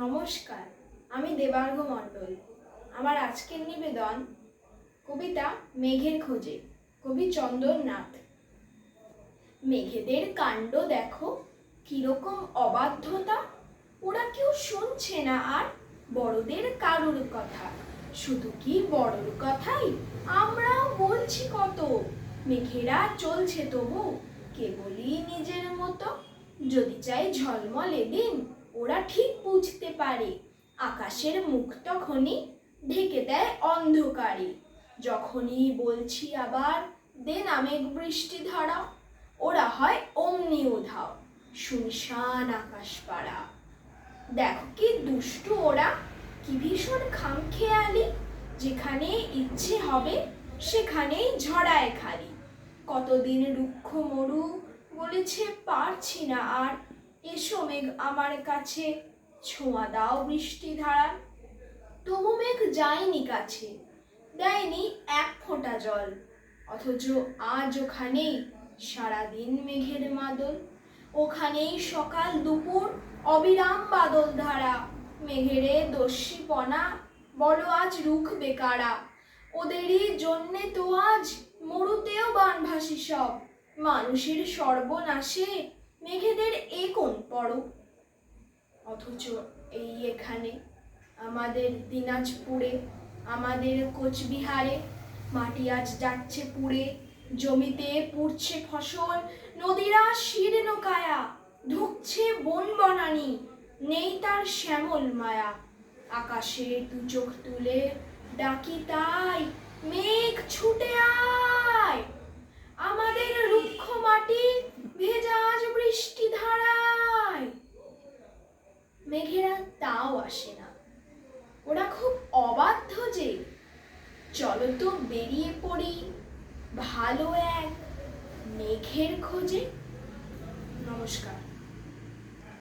নমস্কার, আমি দেবার্ঘ মণ্ডল। আমার আজকের নিবেদন কবিতা মেঘের খোঁজে, কবি চন্দননাথ। মেঘেদের কাণ্ড দেখো, কীরকম অবাধ্যতা, ওরা কেউ শুনছে না আর বড়দের কারুর কথা। শুধু কি বড়র কথাই, আমরাও বলছি কত। মেঘেরা চলছে তবু, কেবলই নিজের মতো। যদি চাই ঝলমলে দিন ওরা ঠিক বুঝতে পারে। আকাশের মুখ তখনই ঢেকে দেয় অন্ধকারে। যখনই বলছি আবার দে নামেঘ বৃষ্টি ধরা। ওরা হয় অমনি উধাও, শুনশান আকাশ পাড়া দেখো কি দুষ্টু ওরা, কি ভীষণ খামখেয়ালি। যেখানে ইচ্ছে হবে, সেখানেই ঝড়ায় খালি। কতদিন রুক্ষ মরু বলেছে, পারছি না আর এসো মেঘ আমার কাছে, ছোঁয়া দাও বৃষ্টি ধারা তবু মেঘ যায়নি কাছে, দেয়নি এক ফোঁটা জল। অথচ আজ ওখানেই সারাদিন মেঘের মাদল। ওখানেই সকাল দুপুর অবিরাম বাদল ধারা। মেঘেরে দস্যিপনা, বলো আজ রুখ বেকারা। ওদেরই জন্যে তো আজ মরুতেও বানভাসী সব। মানুষের সর্বনাশে মেঘেদের পড়ো অথচ এই এখানে আমাদের দিনাজপুরে, আমাদের কোচবিহারে মাটি আজ যাচ্ছে পুড়ে, জমিতে পুড়ছে ফসল, নদীরা শীর্ণ কায়া ঢুকছে বন বনানি, নেই তার শ্যামল মায়া। আকাশে দু চোখ তুলে ডাকি তাই, মেঘ ছুটে আয় আমাদের রুক্ষ মাটি ভেজা আজ বৃষ্টি ধারায় মেঘেরা তাও আসে না। ওরা খুব অবাধ্য যে, চলো তো বেরিয়ে পড়ি ভালো এক মেঘের খোঁজে। নমস্কার।